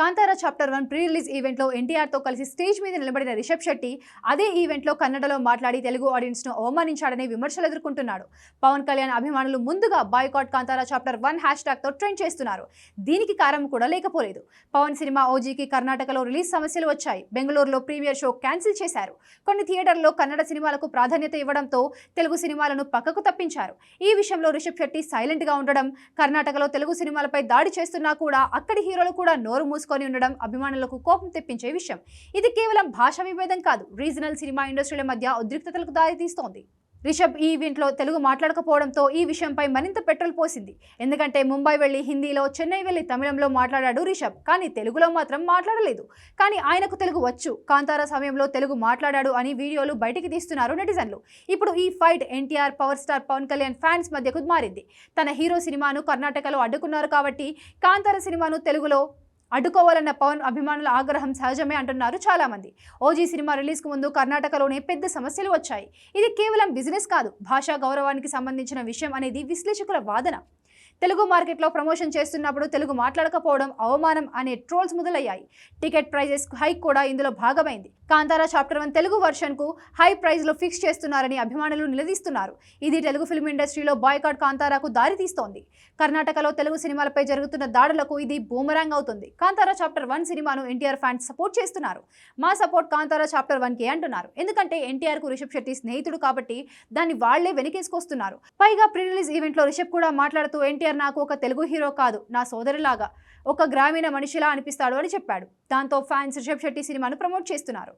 Kantara chapter one pre release ఈవెంట్లో ఎన్టీఆర్తో కలిసి స్టేజ్ మీద నిలబడిన రిషబ్ శెట్టి అదే ఈవెంట్లో కన్నడలో మాట్లాడి తెలుగు ఆడియన్స్ను అవమానించాడని విమర్శలు ఎదుర్కొంటున్నాడు. పవన్ కళ్యాణ్ అభిమానులు ముందుగా boycott Kantara chapter one hash ట్యాగ్తో trend చేస్తున్నారు. దీనికి కారణం కూడా లేకపోలేదు. పవన్ సినిమా ఓజీకి కర్ణాటకలో రిలీజ్ సమస్యలు వచ్చాయి. బెంగళూరులో ప్రీమియర్ షో క్యాన్సిల్ చేశారు. కొన్ని థియేటర్లో కన్నడ సినిమాలకు ప్రాధాన్యత ఇవ్వడంతో తెలుగు సినిమాలను పక్కకు తప్పించారు. ఈ విషయంలో రిషబ్ శెట్టి సైలెంట్గా ఉండడం కర్ణాటకలో తెలుగు సినిమాలపై దాడి చేస్తున్నా కూడా అక్కడి హీరోలు కూడా నోరు తీసుకొని ఉండడం అభిమానులకు కోపం తెప్పించే విషయం. ఇది కేవలం భాషా విభేదం కాదు. రీజనల్ సినిమా ఇండస్ట్రీల మధ్య ఉద్రిక్తతలకు దారితీస్తోంది. రిషబ్ ఈ ఈవెంట్లో తెలుగు మాట్లాడకపోవడంతో ఈ విషయంపై మరింత పెట్రోల్ పోసింది. ఎందుకంటే ముంబై వెళ్ళి హిందీలో చెన్నై వెళ్ళి తమిళంలో మాట్లాడాడు రిషబ్. కానీ తెలుగులో మాత్రం మాట్లాడలేదు. కానీ ఆయనకు తెలుగు వచ్చు. కాంతారా సమయంలో తెలుగు మాట్లాడాడు అని వీడియోలు బయటికి తీస్తున్నారు నెటిజన్లు. ఇప్పుడు ఈ fight NTR power star Pawan Kalyan fans మధ్యకు మారింది. తన హీరో సినిమాను కర్ణాటకలో అడ్డుకున్నారు కాబట్టి కాంతార సినిమాను తెలుగులో అడ్డుకోవాలన్న పవన్ అభిమానుల ఆగ్రహం సహజమే అంటున్నారు చాలా మంది ఓజీ సినిమా రిలీజ్కు ముందు కర్ణాటకలోనే పెద్ద సమస్యలు వచ్చాయి. ఇది కేవలం బిజినెస్ కాదు భాషా గౌరవానికి సంబంధించిన విషయం అనేది విశ్లేషకుల వాదన. తెలుగు మార్కెట్లో ప్రమోషన్ చేస్తున్నప్పుడు తెలుగు మాట్లాడకపోవడం అవమానం అనే ట్రోల్స్ మొదలయ్యాయి. టికెట్ ప్రైజెస్ హైక్ కూడా ఇందులో భాగమైంది. కాంతారా చాప్టర్ వన్ తెలుగు వర్షన్కు హై ప్రైజ్లో ఫిక్స్ చేస్తున్నారని అభిమానులు నిలదీస్తున్నారు. ఇది తెలుగు ఫిల్మ్ ఇండస్ట్రీలో బాయ్కాట్ కాంతారాకు దారితీస్తోంది కర్ణాటకలో తెలుగు సినిమాలపై జరుగుతున్న దాడులకు ఇది బూమరాంగ్ అవుతుంది. కాంతారా చాప్టర్ వన్ సినిమాను ఎన్టీఆర్ ఫ్యాన్స్ సపోర్ట్ చేస్తున్నారు. మా సపోర్ట్ కాంతారా చాప్టర్ వన్కి అంటున్నారు. ఎందుకంటే ఎన్టీఆర్కు రిషబ్ శెట్టి స్నేహితుడు కాబట్టి దాన్ని వాళ్ళే వెనకేసుకొస్తున్నారు. పైగా ప్రీ రిలీజ్ ఈవెంట్లో రిషబ్ కూడా మాట్లాడుతూ ఎన్టీఆర్ నాకు ఒక తెలుగు హీరో కాదు నా సోదరులాగా ఒక గ్రామీణ మనిషిలా అనిపిస్తాడు అని చెప్పాడు. దాంతో ఫ్యాన్స్ రిషబ్ శెట్టి సినిమాను ప్రమోట్ చేస్తున్నారు.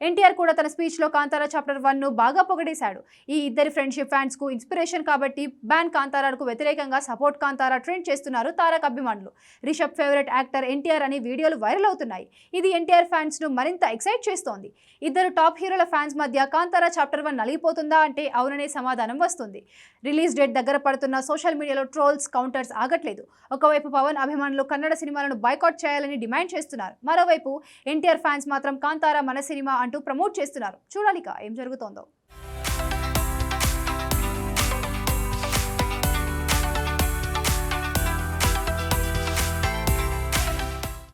ఎన్టీఆర్ కూడా తన స్పీచ్లో కాంతారా చాప్టర్ వన్ను బాగా పొగడేశాడు. ఈ ఇద్దరి ఫ్రెండ్షిప్ ఫ్యాన్స్కు ఇన్స్పిరేషన్ కాబట్టి బ్యాన్ కాంతారాకు వ్యతిరేకంగా సపోర్ట్ కాంతారా ట్రెండ్ చేస్తున్నారు తారక్ అభిమానులు. రిషబ్ ఫేవరెట్ యాక్టర్ ఎన్టీఆర్ అని వీడియోలు వైరల్ అవుతున్నాయి. ఇది ఎన్టీఆర్ ఫ్యాన్స్ను మరింత ఎక్సైట్ చేస్తోంది. ఇద్దరు టాప్ హీరోల ఫ్యాన్స్ మధ్య కాంతారా చాప్టర్ వన్ నలిగిపోతుందా అంటే అవుననే సమాధానం వస్తుంది. రిలీజ్ డేట్ దగ్గర పడుతున్న సోషల్ మీడియాలో ట్రోల్స్ కౌంటర్స్ ఆగట్లేదు. ఒకవైపు పవన్ అభిమానులు కన్నడ సినిమాలను బాయ్కాట్ చేయాలని డిమాండ్ చేస్తున్నారు. మరోవైపు ఎన్టీఆర్ ఫ్యాన్స్ మాత్రం కాంతారా మన సినిమా అంటూ ప్రమోట్ చేస్తున్నారు. చూడాలిక ఏం జరుగుతోందో.